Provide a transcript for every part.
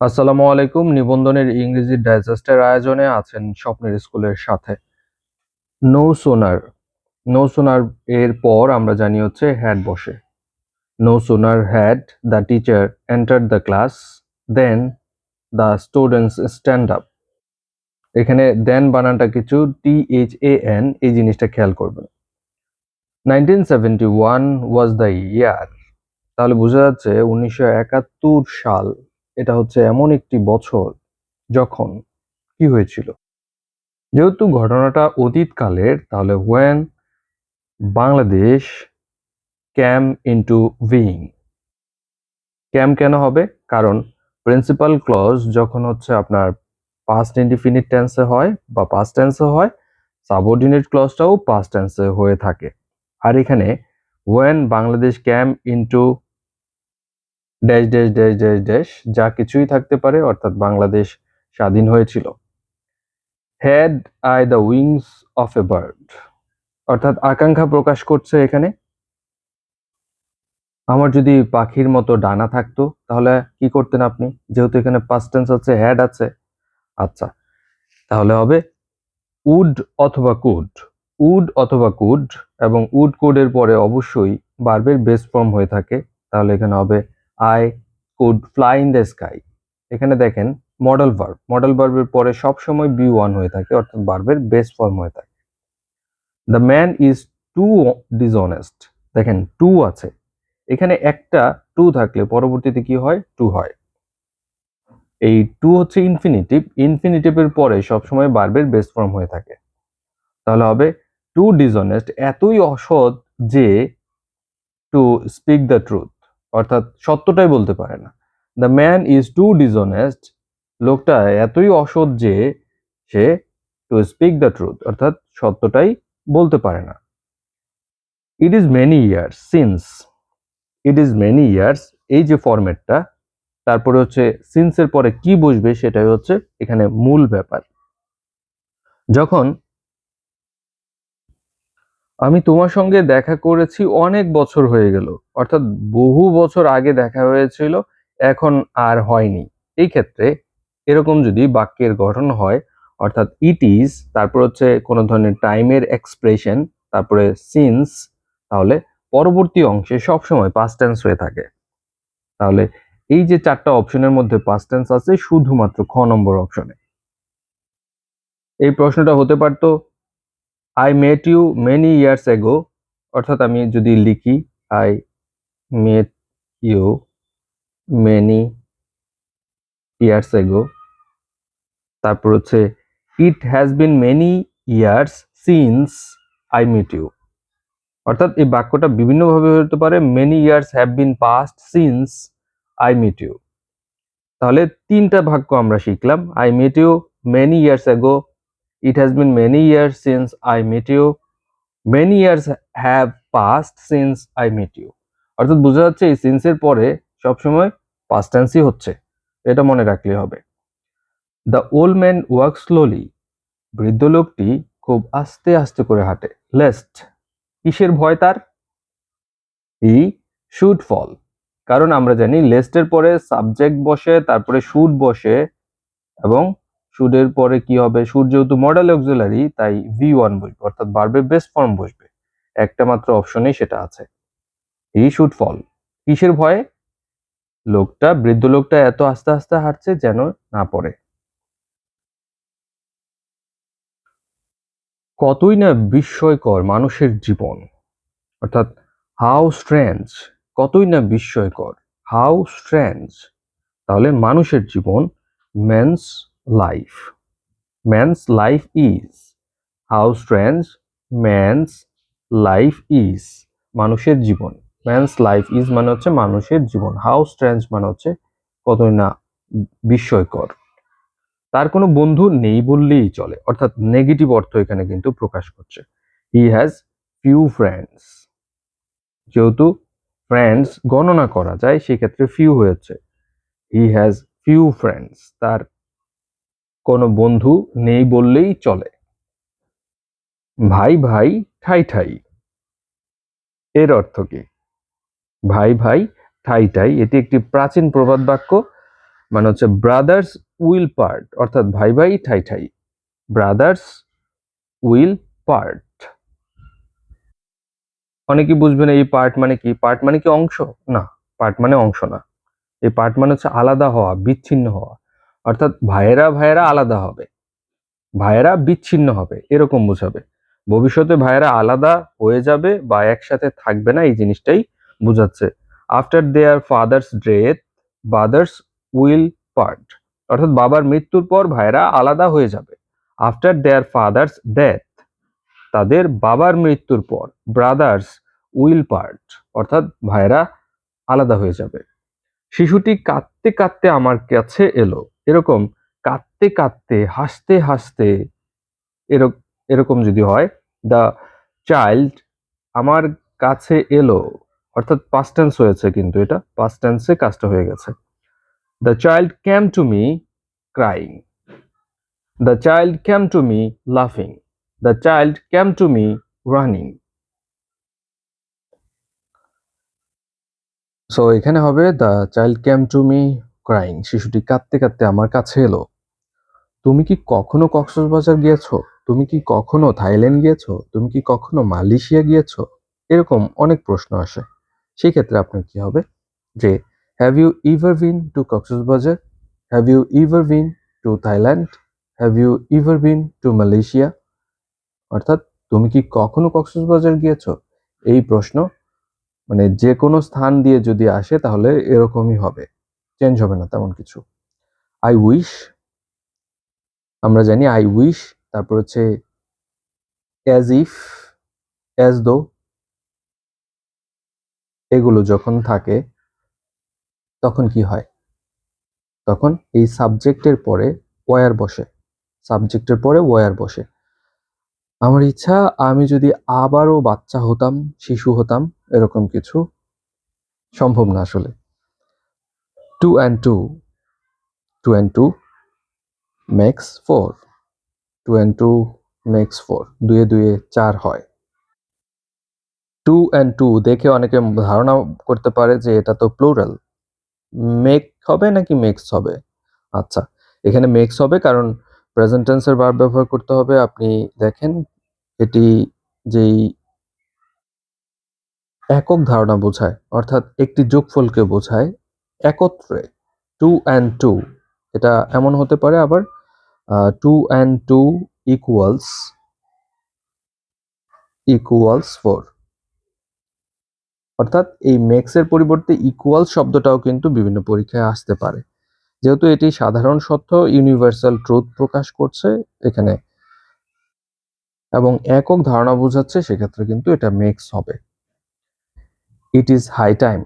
আসসালামু আলাইকুম। নিবন্ধনের ইংরেজি ডাইজেস্টের আয়োজনে আছেন স্বপ্নের স্কুলের সাথে নো সোনার। নো সোনার এর পর আমরা জানি হচ্ছে হ্যাড বসে। No sooner had, the teacher enter the class, then the students stand up. এখানে দেন বানানটা কিছু টি এইচ এ এন এই জিনিসটা খেয়াল করবেন। Nineteen seventy one was the year. তাহলে বোঝা যাচ্ছে উনিশশো একাত্তর সাল এটা হচ্ছে এমন একটি বছর যখন কি হয়েছিল? যেহেতু ঘটনাটা অতীতকালের, তাহলে when Bangladesh came into being came কেন হবে? কারণ প্রিন্সিপাল ক্লজ যখন হচ্ছে আপনার পাস্ট ইনডিফিনিট টেন্সে হয় বা পাস্ট টেন্সে হয় সাবঅর্ডিনেট ক্লজটাও পাস্ট টেন্সে হয়ে থাকে। আর এখানে when Bangladesh came into dash dash dash dash dash, যা কিছুই থাকতে পারে, অর্থাৎ বাংলাদেশ স্বাধীন হয়েছিল। Had I the wings of a bird অর্থাৎ আকাঙ্ক্ষা প্রকাশ করছে এখানে। আমার যদি পাখির মতো ডানা থাকতো, তাহলে কি করতেন আপনি? যেহেতু এখানে পাস্ট টেন্স আছে হ্যাড আছে। আচ্ছা তাহলে হবে উড অথবা কুড উড অথবা কুড এবং উড কোডের পরে অবশ্যই বার্বের বেস ফর্ম হয়ে থাকে। তাহলে এখানে হবে I could fly in the sky এখানে দেখেন মডেল ভার্ব মডেল ভার্বের পরে সবসময় বি ওয়ান হয়ে থাকে, অর্থাৎ ভার্বের বেস ফর্ম হয়ে থাকে। The man is too dishonest দেখেন টু আছে। এখানে একটা টু থাকলে পরবর্তীতে কি হয়? টু হয়। এই টু হচ্ছে ইনফিনিটিভ ইনফিনিটিভের পরে সবসময় বার্বের বেস ফর্ম হয়ে থাকে। তাহলে হবে টু ডিসঅনেস্ট এতই অসৎ যে টু স্পিক দ্য ট্রুথ অর্থাৎ সত্যটাই বলতে পারে না। The man is too dishonest লোকটা এতই অসৎ যে সে টু স্পিক দ্য ট্রুথ অর্থাৎ সত্যটাই বলতে পারে না। It is many years since it is many years এই যে ফরম্যাটটা তারপরে হচ্ছে সিন্সের পরে কি বসবে সেটাই হচ্ছে এখানে মূল ব্যাপার। যখন আমি তোমার সঙ্গে দেখা করেছি অনেক বছর হয়ে গেল। অর্থাৎ বহু বছর আগে দেখা হয়েছিল, এখন আর হয়নি। এই ক্ষেত্রে এরকম যদি বাক্যের গঠন হয়, অর্থাৎ ইট ইজ তারপর হচ্ছে কোনো ধরনের টাইমের এক্সপ্রেশন তারপরে সিন্স তাহলে পরবর্তী অংশে সবসময় পাস্ট টেন্স হয়ে থাকে। তাহলে এই যে চারটা অপশনের মধ্যে পাস্ট টেন্স আছে, শুধুমাত্র খ নম্বর অপশনে এই প্রশ্নটা হতে পারতো I met you many years ago অর্থাৎ আমি যদি লিখি I met you many years ago তারপর হচ্ছে it has been many years since I meet you অর্থাৎ এই বাক্যটা বিভিন্নভাবে হতে পারে many years have been past since I meet you তাহলে তিনটা বাক্য আমরা শিখলাম I meet you many years ago It has been many years since I met you. Many years have passed since I met you. অর্থাৎ বোঝা যাচ্ছে এই সিন্সের পরে সবসময় পাস্ট টেন্সই হচ্ছে। এটা মনে রাখলে হবে। The old man work slowly বৃদ্ধ লোকটি খুব আস্তে আস্তে করে হাঁটে। লেস্ট কিসের ভয় তার? হি শুড ফল কারণ আমরা জানি লেস্টের পরে সাবজেক্ট বসে, তারপরে শুড বসে, এবং শুডের পরে কি হবে? শুড যেহেতু মডেল অক্সিলারি তাই ভি ওয়ান বসবে, অর্থাৎ বার্বের বেস্ট ফর্ম বসবে। একটা মাত্র অপশনেই সেটা আছে। হি শুড ফল কিসের ভয়ে? লোকটা, বৃদ্ধ লোকটা এত আস্তে আস্তে হাঁটছে যেন না পড়ে। কতই না বিস্ময়কর মানুষের জীবন। অর্থাৎ হাউ স্ট্রেঞ্জ কতই না বিস্ময়কর। হাউ স্ট্রেঞ্জ তাহলে মানুষের জীবন men's life man's life is how strange man's life is মানুষের জীবন। ম্যানস লাইফ ইজ মানে হচ্ছে মানুষের জীবন। হাউ স্ট্রেঞ্জ মানে হচ্ছে কতই না বিস্ময়কর। তার কোনো বন্ধু নেই বললেই চলে। অর্থাৎ নেগেটিভ অর্থ এখানে কিন্তু প্রকাশ করছে। হি হ্যাজ ফিউ ফ্রেন্ডস যেহেতু ফ্রেন্ডস গণনা করা যায়, সেক্ষেত্রে ফিউ হয়েছে। হি হ্যাজ ফিউ ফ্রেন্ডস তার কোনো বন্ধু নেই বললেই চলে। ভাই ভাই ঠাই ঠাই। এর অর্থ কি? ভাই ভাই ঠাই ঠাই, এটি একটি প্রাচীন প্রবাদ বাক্য মানে হচ্ছে ব্রাদার্স উইল পার্ট অর্থাৎ ভাই ভাই ঠাই ঠাই। ব্রাদার্স উইল পার্ট অনেকে বুঝবেন এই পার্ট মানে কি? পার্ট মানে কি অংশ? না পার্ট মানে অংশ না। এই পার্ট মানে হচ্ছে আলাদা হওয়া, বিচ্ছিন্ন হওয়া। অর্থাৎ ভাইয়েরা ভাইয়েরা আলাদা হবে। ভাইয়েরা বিচ্ছিন্ন হবে, এরকম বোঝাবে। ভবিষ্যতে ভাইয়েরা আলাদা হয়ে যাবে বা একসাথে থাকবে না, এই জিনিসটাই বোঝাচ্ছে। After their father's death brothers will part অর্থাৎ বাবার মৃত্যুর পর ভাইয়েরা আলাদা হয়ে যাবে। আফটার দেয়ার ফাদার্স ডেথ তাদের বাবার মৃত্যুর পর ব্রাদার্স উইল পার্ট অর্থাৎ ভাইয়েরা আলাদা হয়ে যাবে। শিশুটি কাঁদতে কাঁদতে আমার কাছে এলো। এরকম কাঁদতে কাঁদতে, হাসতে হাসতে এরকম এরকম যদি হয় দ্য চাইল্ড আমার কাছে এলো, অর্থাৎ পাস্ট টেন্স হয়েছে কিন্তু এটা পাস্ট টেন্সে কাজটা হয়ে গেছে। The child came to me crying the child came to me লাফিং the child came to me running so এখানে হবে the child came to me crying শিশুটি কাঁদতে কাঁদতে আমার কাছে এলো। তুমি কি কখনো কক্সবাজার গিয়েছো? তুমি কি কখনো থাইল্যান্ড গিয়েছো? তুমি কি কখনো মালয়েশিয়া গিয়েছো? এরকম অনেক প্রশ্ন আসে। সেই ক্ষেত্রে আপনার কি হবে? যে have you ever been to Cox's Bazar? Have you ever been to Thailand have you ever been to Malaysia অর্থাৎ, তুমি কি কখনো কক্সবাজার গিয়েছো? এই প্রশ্ন মানে যে কোনো স্থান দিয়ে যদি আসে তাহলে এরকমই হবে। চেঞ্জ হবে না, তেমন কিছু। আই উইশ আমরা জানি আই উইশ তারপর হচ্ছে অ্যাজ ইফ অ্যাজ দো এগুলো যখন থাকে, তখন কি হয়? তখন এই সাবজেক্টের পরে ওয়ার বসে। সাবজেক্টের পরে ওয়ার বসে। আমার ইচ্ছা, আমি যদি আবারও বাচ্চা হতাম, শিশু হতাম, এরকম কিছু সম্ভব না আসলে। Two and two two and two makes four two and two makes four দুয়ে দুয়ে চার হয়। টু অ্যান্ড টু দেখে অনেকে ধারণা করতে পারে যে এটা তো প্লুরাল মেক হবে নাকি মেক্স হবে? আচ্ছা এখানে মেক্স হবে কারণ প্রেজেন্ট টেন্সের বার ব্যবহার করতে হবে। আপনি দেখেন, এটি যেই একক ধারণা বোঝায়, অর্থাৎ একটি যোগফলকে বোঝায়। একত্রে টু অ্যান্ড টু এটা এমন হতে পারে আবার two and two equals equals four অর্থাৎ এই মেক্সের পরিবর্তে ইকুয়াল শব্দটাও কিন্তু বিভিন্ন পরীক্ষায় আসতে পারে। যেহেতু এটি সাধারণ সত্য ইউনিভার্সাল ট্রুথ প্রকাশ করছে এখানে, এবং একক ধারণা বোঝাচ্ছে, সেক্ষেত্রে কিন্তু এটা মেক্স হবে। It is high time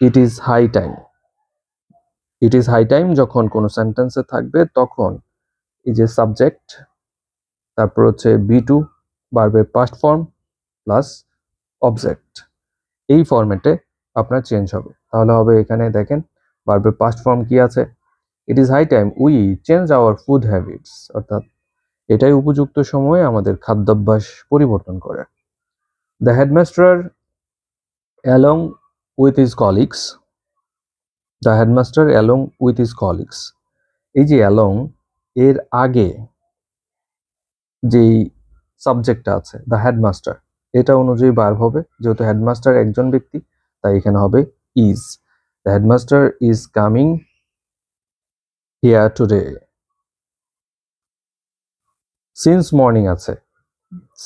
it is high time it is high time যখন কোনো সেন্টেন্সে থাকবে, তখন এই যে সাবজেক্ট তারপর হচ্ছে বি টু বাড়বে পাস্ট ফর্ম প্লাস অবজেক্ট এই ফরম্যাটে আপনার চেঞ্জ হবে। তাহলে হবে এখানে দেখেন বাড়বে পাস্ট ফর্ম কি আছে? It is high time we change our food habits অর্থাৎ এটাই উপযুক্ত সময়ে আমাদের খাদ্যাভ্যাস পরিবর্তন করে। The headmaster along with his colleagues the headmaster along with his colleagues এই যে অ্যালং এর আগে যেই সাবজেক্টটা আছে দ্য হেডমাস্টার এটা অনুযায়ী বার হবে। যেহেতু হেডমাস্টার একজন ব্যক্তি, তাই এখানে হবে is the headmaster is coming here today since morning আছে।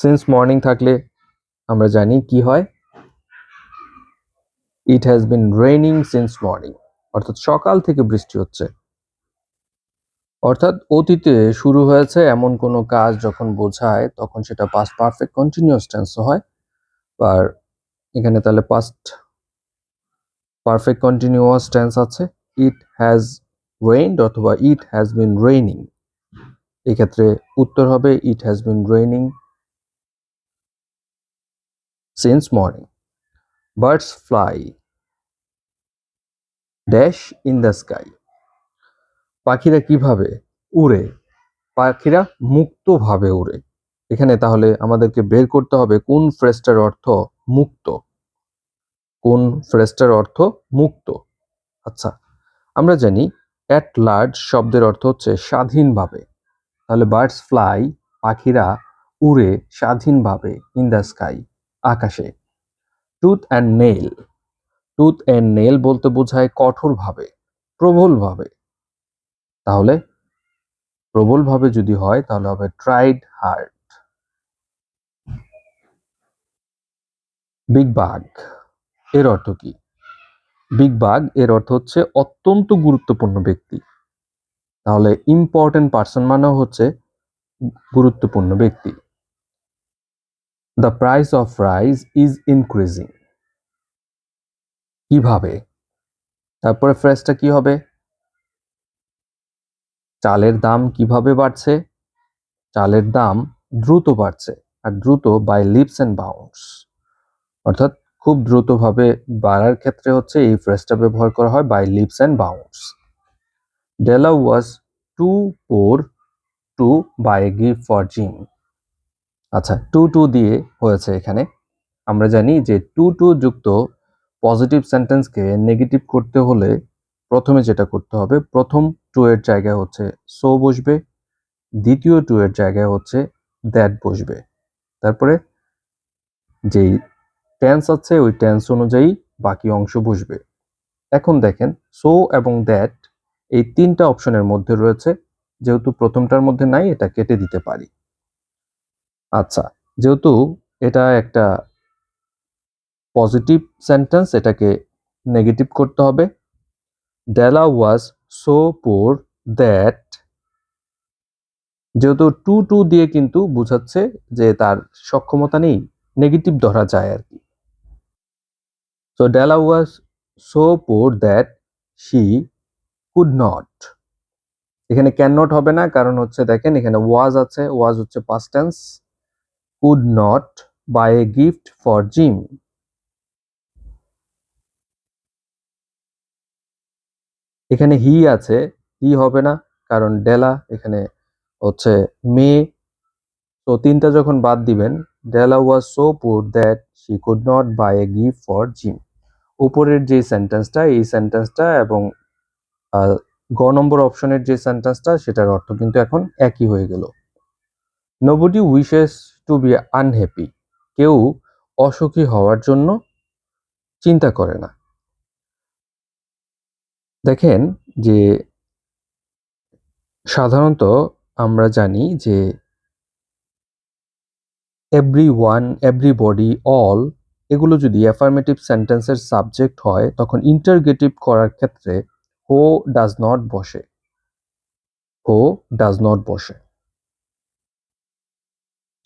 সিন্স মর্নিং থাকলে আমরা জানি কি হয়? It has been raining since morning অর্থাৎ সকাল থেকে বৃষ্টি হচ্ছে। অর্থাৎ অতীতে শুরু হয়েছে এমন কোনো কাজ যখন বোঝায়, তখন সেটা পাস্ট পারফেক্ট কন্টিনিউয়াস টেন্স হয়। আর এখানে তাহলে পাস্ট পারফেক্ট কন্টিনিউয়াস টেন্স আছে। ইট হ্যাজ রেইনড অথবা ইট হ্যাজ বিন রেইনিং এক্ষেত্রে উত্তর হবে it has been raining since morning birds fly dash in the sky পাখিরা কীভাবে উড়ে? পাখিরা মুক্তভাবে উড়ে। এখানে তাহলে আমাদেরকে বের করতে হবে কোন ফ্রেজটার অর্থ মুক্ত। কোন ফ্রেজটার অর্থ মুক্ত। আচ্ছা আমরা জানি অ্যাট লার্জ শব্দের অর্থ হচ্ছে স্বাধীনভাবে। তাহলে বার্ডস ফ্লাই পাখিরা উড়ে স্বাধীনভাবে ইন দ্য স্কাই আকাশে। Tooth and nail tooth and nail বলতে বোঝায় কঠোরভাবে, প্রবলভাবে। তাহলে প্রবলভাবে যদি হয়, তাহলে হবে ট্রাইড হার্ড বিগ বাগ এর অর্থ কি? বিগ বাগ এর অর্থ হচ্ছে অত্যন্ত গুরুত্বপূর্ণ ব্যক্তি। তাহলে ইম্পর্টেন্ট পার্সন মানে হচ্ছে গুরুত্বপূর্ণ ব্যক্তি। The price of rice is increasing কীভাবে? তারপরে ফ্রেজটা কি হবে? চালের দাম কীভাবে বাড়ছে? চালের দাম দ্রুত বাড়ছে, আর দ্রুত বাই লিপস অ্যান্ড বাউন্ডস অর্থাৎ খুব দ্রুতভাবে বাড়ার ক্ষেত্রে হচ্ছে এই ফ্রেজটা ব্যবহার করা হয় by leaps and bounds Della was too poor to buy gift for Jim আচ্ছা টু টু দিয়ে হয়েছে এখানে। আমরা জানি যে টু টু যুক্ত পজিটিভ সেন্টেন্সকে নেগেটিভ করতে হলে প্রথমে যেটা করতে হবে, প্রথম টু এর জায়গায় হচ্ছে সো বসবে, দ্বিতীয় টু এর জায়গায় হচ্ছে দ্যাট বসবে। তারপরে যেই টেন্স আছে, ওই টেন্স অনুযায়ী বাকি অংশ বসবে। এখন দেখেন সো এবং দ্যাট এই তিনটা অপশনের মধ্যে রয়েছে, যেহেতু প্রথমটার মধ্যে নাই, এটা কেটে দিতে পারি। আচ্ছা যেহেতু এটা একটা পজিটিভ সেন্টেন্স এটাকে নেগেটিভ করতে হবে। Della was so poor that যেহেতু টু টু দিয়ে কিন্তু বোঝাচ্ছে যে তার সক্ষমতা নেই নেগেটিভ ধরা যায় আর কি। So Della was so poor that she could not এখানে ক্যান নট হবে না, কারণ হচ্ছে দেখেন, এখানে ওয়াজ আছে ওয়াজ হচ্ছে past tense could not buy a gift for Jim এখানে হি আছে হি হবে না, কারণ ডেলা এখানে হচ্ছে মে তো তিনটা যখন বাদ দিবেন, Della was so poor that she could not buy a gift for Jim উপরের যে সেন্টেন্সটা এই সেন্টেন্সটা এবং গ নম্বর অপশনের যে সেন্টেন্সটা সেটার অর্থ কিন্তু এখন একই হয়ে গেল। Nobody wishes to be unhappy কেউ অসুখী হওয়ার জন্য চিন্তা করে না। দেখেন যে সাধারণত আমরা জানি যে এভরি ওয়ান এভরিবডি অল এগুলো যদি অ্যাফার্মেটিভ সেন্টেন্সের সাবজেক্ট হয়, তখন ইন্টারগেটিভ করার ক্ষেত্রে হো ডাজ নট বসে। হো ডাজ নট বসে।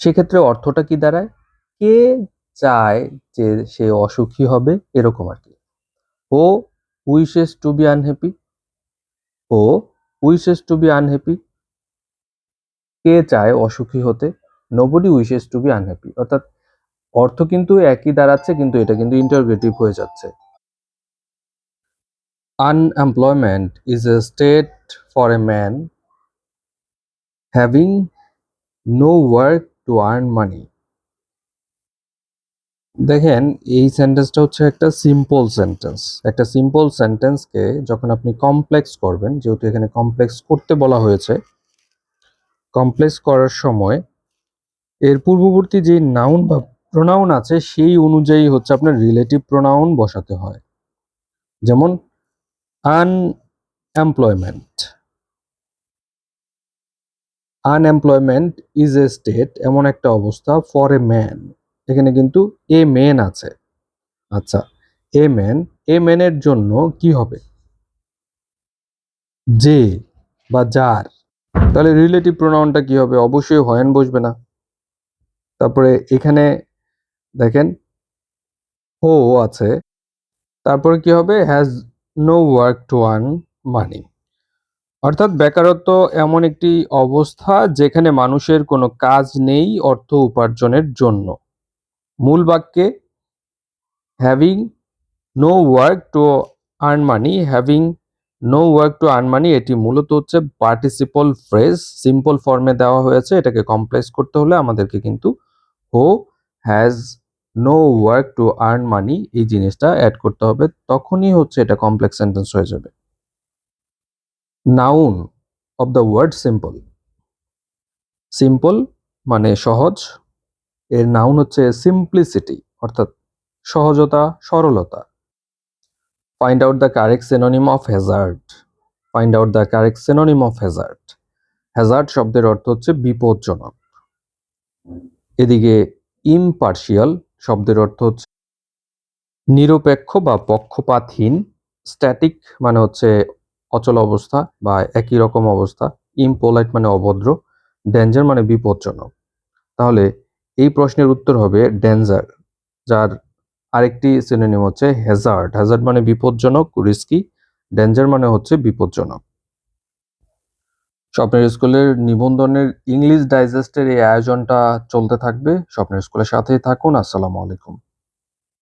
সেক্ষেত্রে অর্থটা কি দাঁড়ায়? কে চায় যে সে অসুখী হবে? এরকম আর কি। Who wishes to be unhappy who wishes to be unhappy কে চায় অসুখী হতে? Nobody wishes to be unhappy অর্থাৎ অর্থ কিন্তু একই দাঁড়াচ্ছে, কিন্তু এটা কিন্তু ইন্টারগ্রেটিভ হয়ে যাচ্ছে। Unemployment is a state for a man having no work to earn money দেখেন, এই সেন্টেন্সটা হচ্ছে একটা সিম্পল সেন্টেন্স একটা সিম্পল সেন্টেন্সকে যখন আপনি কমপ্লেক্স করবেন, যেহেতু এখানে কমপ্লেক্স করতে বলা হয়েছে কমপ্লেক্স করার সময় এর পূর্ববর্তী যে নাউন বা প্রোনাউন আছে, সেই অনুযায়ী হচ্ছে আপনার রিলেটিভ প্রোনাউন বসাতে হয়। যেমন unemployment unemployment is a state এমন একটা অবস্থা ফর এ ম্যান এখানে কিন্তু এ মেন আছে। আচ্ছা এ ম্যান এ ম্যানের জন্য কি হবে? যে বা যার। তাহলে রিলেটিভ প্রোনাউনটা কি হবে? অবশ্যই হয়েন বসবে না। তারপরে এখানে দেখেন হো আছে। তারপরে কি হবে? Has no work to earn money অর্থাৎ বেকারত্ব এমন একটি অবস্থা যেখানে মানুষের কোনো কাজ নেই অর্থ উপার্জনের জন্য। মূল বাক্যে having no work to earn money having no work to earn money এটি মূলত হচ্ছে পার্টিসিপল ফ্রেজ সিম্পল ফর্মে দেওয়া হয়েছে। এটাকে কমপ্লেক্স করতে হলে আমাদেরকে কিন্তু who has no work to earn money এই জিনিসটা অ্যাড করতে হবে। তখনই হচ্ছে এটা কমপ্লেক্স সেন্টেন্স হয়ে যাবে। Noun of the word simple. Simple মানে সহজ, এর নাউন হচ্ছে সিম্পলিসিটি অর্থাৎ সহজতা, সরলতা। Find out the correct synonym of hazard find out the correct synonym of hazard hazard শব্দের অর্থ হচ্ছে বিপজ্জনক। এদিকে ইমপার্শিয়াল শব্দের অর্থ হচ্ছে নিরপেক্ষ বা পক্ষপাতহীন। স্ট্যাটিক মানে হচ্ছে অচল অবস্থা বা একই রকম অবস্থা ইমপোলাইট মানে অভদ্র ডেঞ্জার মানে বিপজ্জনক। তাহলে এই প্রশ্নের উত্তর হবে ডেঞ্জার যার আরেকটি সিনোনিম হচ্ছে হ্যাজার্ড হ্যাজার্ড মানে বিপজ্জনক রিস্কি ডেঞ্জার মানে হচ্ছে বিপজ্জনক। স্বপ্নের স্কুলের নিবন্ধনের ইংলিশ ডাইজেস্টের এই আয়োজনটা চলতে থাকবে। স্বপ্নের স্কুলের সাথেই থাকুন। আসসালামু আলাইকুম।